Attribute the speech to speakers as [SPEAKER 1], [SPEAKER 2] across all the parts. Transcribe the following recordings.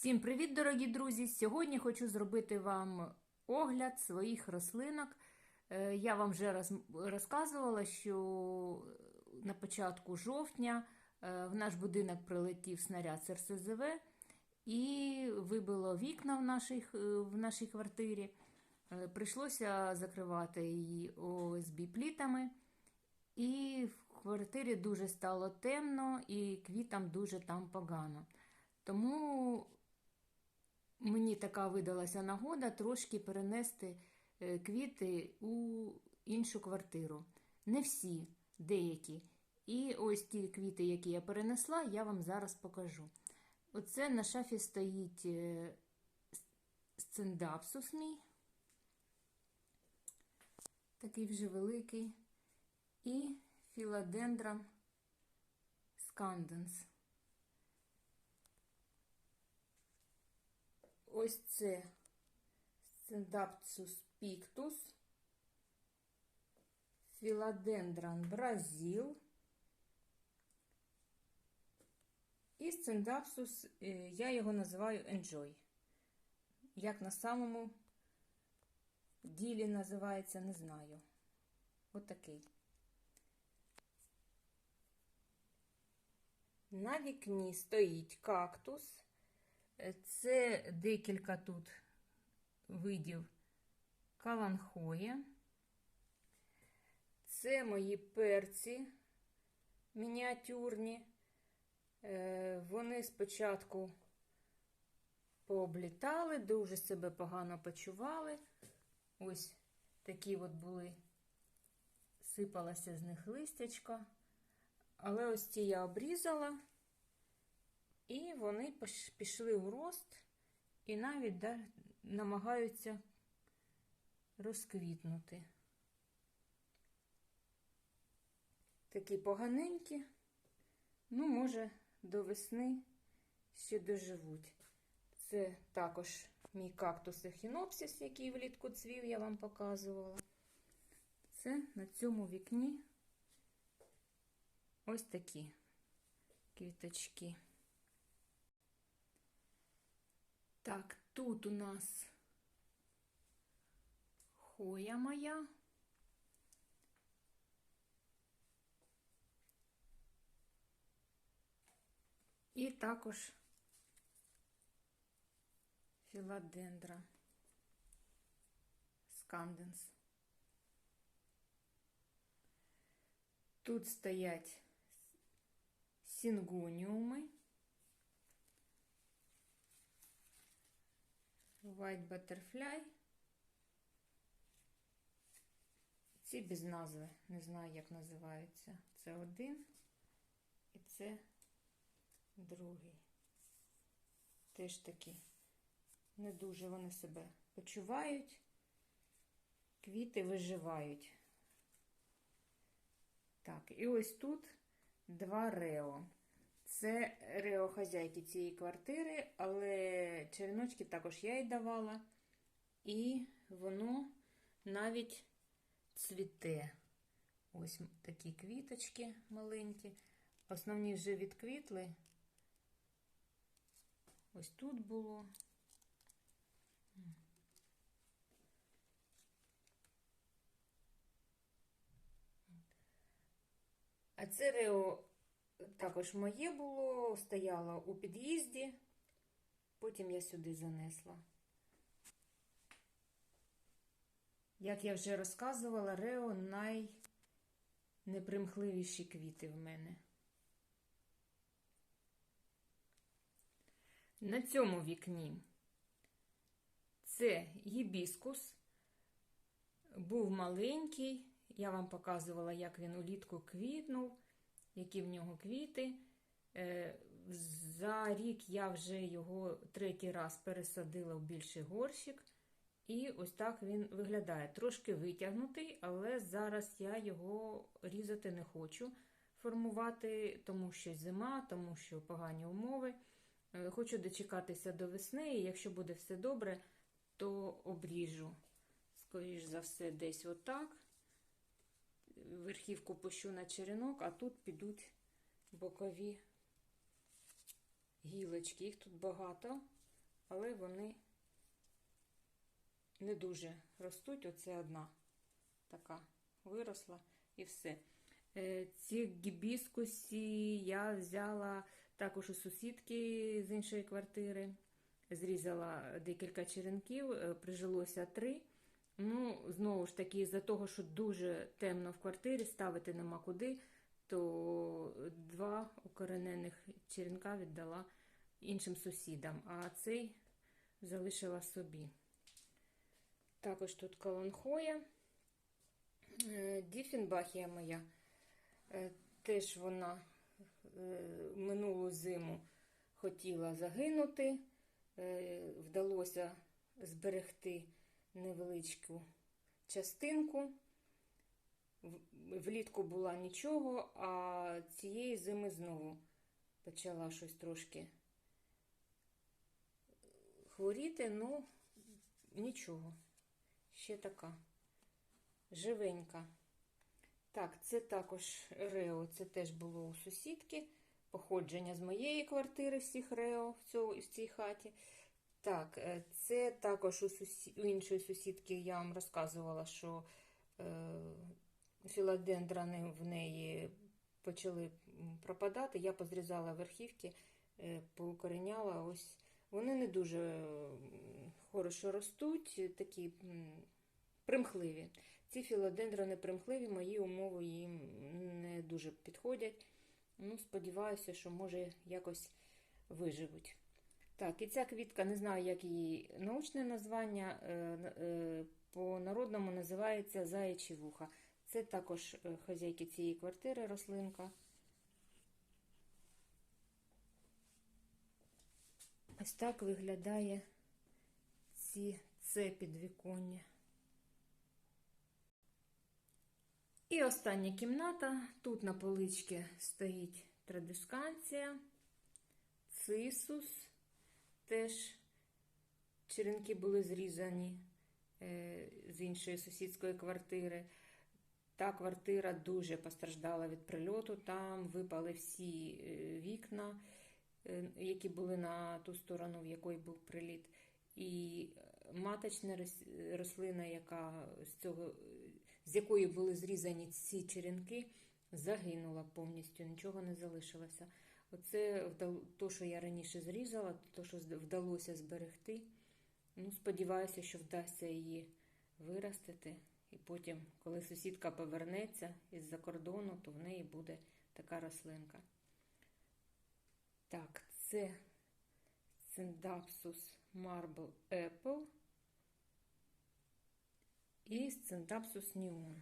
[SPEAKER 1] Всім привіт, дорогі друзі! Сьогодні хочу зробити вам огляд своїх рослинок. Е, Я вам вже роз- розказувала, що на початку жовтня е, в наш будинок прилетів снаряд з і вибило вікна в нашій, е, в нашій квартирі. Прийшлося закривати її ОСБ плітами. І в квартирі дуже стало темно, і квітам дуже там погано. Тому мені така видалася нагода трошки перенести е, квіти у іншу квартиру. Не всі, деякі. І ось ті квіти, які я перенесла, я вам зараз покажу. Оце на шафі стоїть е, сцендапсус мій. Такий вже великий. І філодендрон сканденс. Ось це Сцендапсус піктус, філодендрон бразил і сцендапсус, е, я його називаю Enjoy. Як на самому ділі називається, не знаю. Отакий. На вікні стоїть кактус. Це декілька тут видів каланхоя. Це мої перці мініатюрні. Е, Вони спочатку пооблітали, дуже себе погано почували. Ось такі от були, сипалося з них листячко. Але ось ці я обрізала. І вони пішли в рост і навіть намагаються розквітнути. Такі поганенькі, ну, може, до весни ще доживуть. Це також мій кактус ехінопсис, який влітку цвів, я вам показувала. Це на цьому вікні ось такі квіточки. Так, тут у нас хоя моя. І також філадендра сканденс. Тут стоять сінгоніуми. White Butterfly. Ці без назви, не знаю, як називаються. Це один і це другий. Теж такі не дуже вони себе почувають, квіти виживають. Так, і ось тут два рео. Це рео хазяйки цієї квартири, але череночки також я їй давала. І воно навіть цвіте. Ось такі квіточки маленькі. Основні вже відквітли. Ось тут було. А це рео також моє було, стояло у під'їзді, потім я сюди занесла. Як я вже розказувала, Рео найнепримхливіші квіти в мене. На цьому вікні це гібіскус, був маленький, я вам показувала, як він улітку квітнув, які в нього квіти. Е, За рік я вже його третій раз пересадила в більший горщик. І ось так він виглядає. Трошки витягнутий, але зараз я його різати не хочу формувати, тому що зима, тому що погані умови. Е, Хочу дочекатися до весни, і якщо буде все добре, то обріжу. Скоріш за все, десь отак. Верхівку пущу на черенок, а тут підуть бокові гілочки. Їх тут багато. але вони не дуже ростуть. Оце одна така виросла і все. Е, Ці гібіскусі я взяла також у сусідки з іншої квартири. Зрізала декілька черенків, е, прижилося три. Ну, знову ж таки, з-за того, що дуже темно в квартирі, ставити нема куди, то два укоренених черенка віддала іншим сусідам, а цей залишила собі. Також тут каланхоя. Е, Діфінбахія моя. Е, Теж вона е, минулу зиму хотіла загинути. Вдалося зберегти невеличку частинку. Влітку була нічого, а цієї зими знову почала щось трошки хворіти, ну нічого. Ще така живенька. Так, це також Рео, це теж було у сусідки. Походження з моєї квартири всіх Рео в, цій хаті. Так, е, це також у, сусі... у іншої сусідки я вам розказувала, що е... філодендрани в неї почали пропадати. Я позрізала верхівки, е... поукореняла. Ось вони не дуже хорошо ростуть, такі примхливі. Ці філодендрони примхливі, мої умови їм не дуже підходять. Ну, сподіваюся, що може якось виживуть. Так, і ця квітка, не знаю, як її научне названня, е, е, по-народному називається заячі вуха. Це також е, хазяйки цієї квартири рослинка. Ось так виглядає ці, це підвіконня. І остання кімната. Тут на поличці стоїть традисканція, цисус. Теж черенки були зрізані е, з іншої сусідської квартири. Та квартира дуже постраждала від прильоту. Там випали всі е, вікна, е, які були на ту сторону, в якої був приліт. І маточна рослина, яка з цього, з якої були зрізані ці черенки, загинула повністю, нічого не залишилося. Оце то, що я раніше зрізала, то, що вдалося зберегти. Ну, сподіваюся, що вдасться її виростити. І потім, коли сусідка повернеться із-за кордону, то в неї буде така рослинка. Так, це Цендапсус Marble Apple і Цендапсус Neon.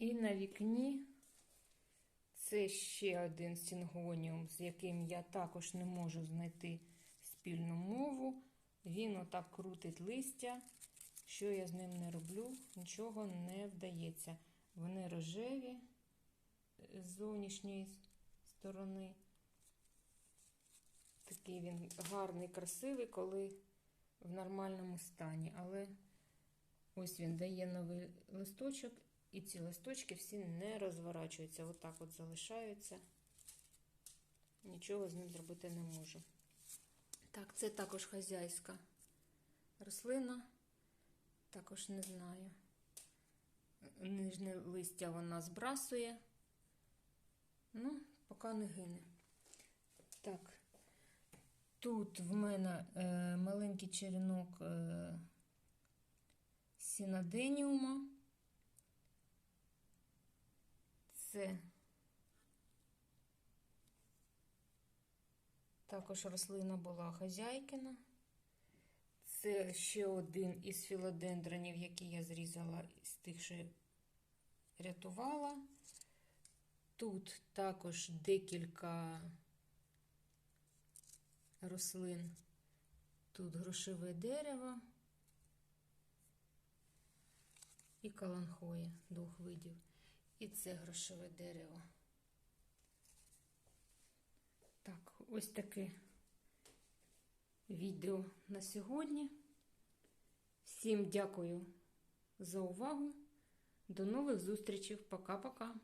[SPEAKER 1] І на вікні це ще один сінгоніум, з яким я також не можу знайти спільну мову. Він отак крутить листя. Що я з ним не роблю, нічого не вдається. Вони рожеві з зовнішньої сторони. Такий він гарний, красивий, коли в нормальному стані. Але ось він дає новий листочок, і ці листочки всі не розворачуються. Отак от залишаються. Нічого з ним зробити не можу. Так, це також хазяйська рослина. Також не знаю. Нижнє листя вона збрасує. Ну, поки не гине. Так, тут в мене е, маленький черенок е, сінаденіума. Це також рослина була хазяйкина. Це ще один із філодендронів, який я зрізала з тих, що рятувала. Тут також декілька рослин. Тут грошове дерево і каланхоя двох видів. І це грошове дерево. Так, ось таке відео на сьогодні. Всім дякую за увагу. До нових зустрічей. Пока-пока.